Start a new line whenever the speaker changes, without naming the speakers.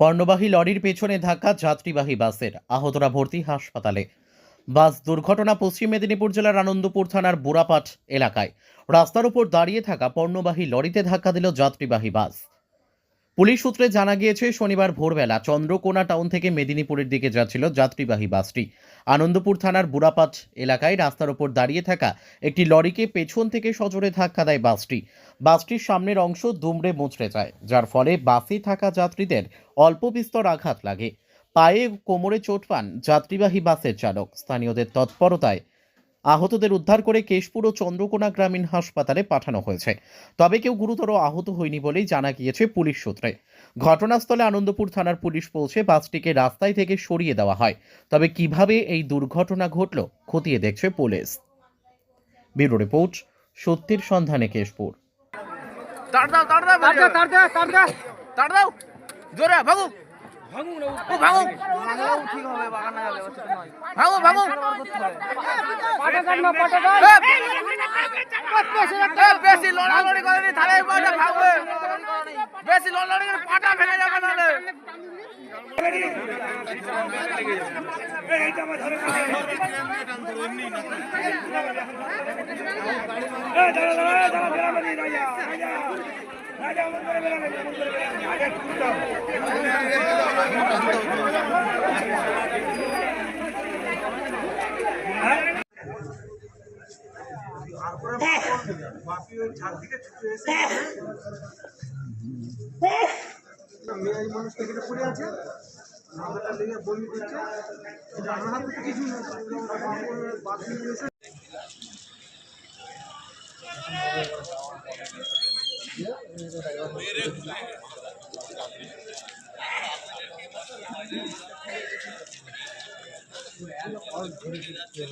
পণ্যবাহী লরির পেছনে ধাক্কা যাত্রীবাহী বাসের। আহতরা ভর্তি হাসপাতালে। বাস দুর্ঘটনা পশ্চিম মেদিনীপুর জেলার আনন্দপুর থানার বুড়াপাট এলাকায়। রাস্তার উপর দাঁড়িয়ে থাকা পণ্যবাহী লরিতে ধাক্কা দিল যাত্রীবাহী বাস। পুলিশ সূত্রে জানা গিয়েছে, শনিবার ভোরবেলা চন্দ্রকোনা টাউন থেকে মেদিনীপুরের দিকে যাচ্ছিল যাত্রীবাহী বাসটি। আনন্দপুর থানার বুড়াপাট এলাকায় রাস্তার ওপর দাঁড়িয়ে থাকা একটি লরিকে পেছন থেকে সজোরে ধাক্কা দেয় বাসটি। বাসটির সামনের অংশ দুমড়ে মুচড়ে যায়, যার ফলে বাসে থাকা যাত্রীদের অল্প বিস্তর আঘাত লাগে। পায়ে কোমরে চোট পান যাত্রীবাহী বাসের চালক। স্থানীয়দের তৎপরতায় আহতদের উদ্ধার করে কেশপুর ও চন্দ্রকোনা গ্রামীণ হাসপাতালে পাঠানো হয়েছে। তবে কেউ গুরুতর আহত হয়নি বলেই জানা গিয়েছে পুলিশ সূত্রে। ঘটনাস্থলে আনন্দপুর থানার পুলিশ পৌঁছে বাসটিকে রাস্তায় থেকে সরিয়ে দেওয়া হয়। তবে কীভাবে এই দুর্ঘটনা ঘটল খতিয়ে দেখছে পুলিশ। ব্যুরো রিপোর্ট সত্যের সন্ধানে কেশপুর।
তাড় দাও তাড় দাও
তার দে তার দে তার
তাড় দাও জোরে ভাগু।
ভাঙুন
ও ভাগু
ঠিক হবে বাগান না যাবে সেটা নয় না
বেশি লড়ালড়ি করে নি বেশি লড়ালড়ি করে পাটা ভেঙে যাবে নাহলে
মেয়ে মানুষ পেকেটে পড়ে আছে মাথাটা লেগে বমি করছে আমার হাতে তো কিছু না বাথরুম 啊，对对对。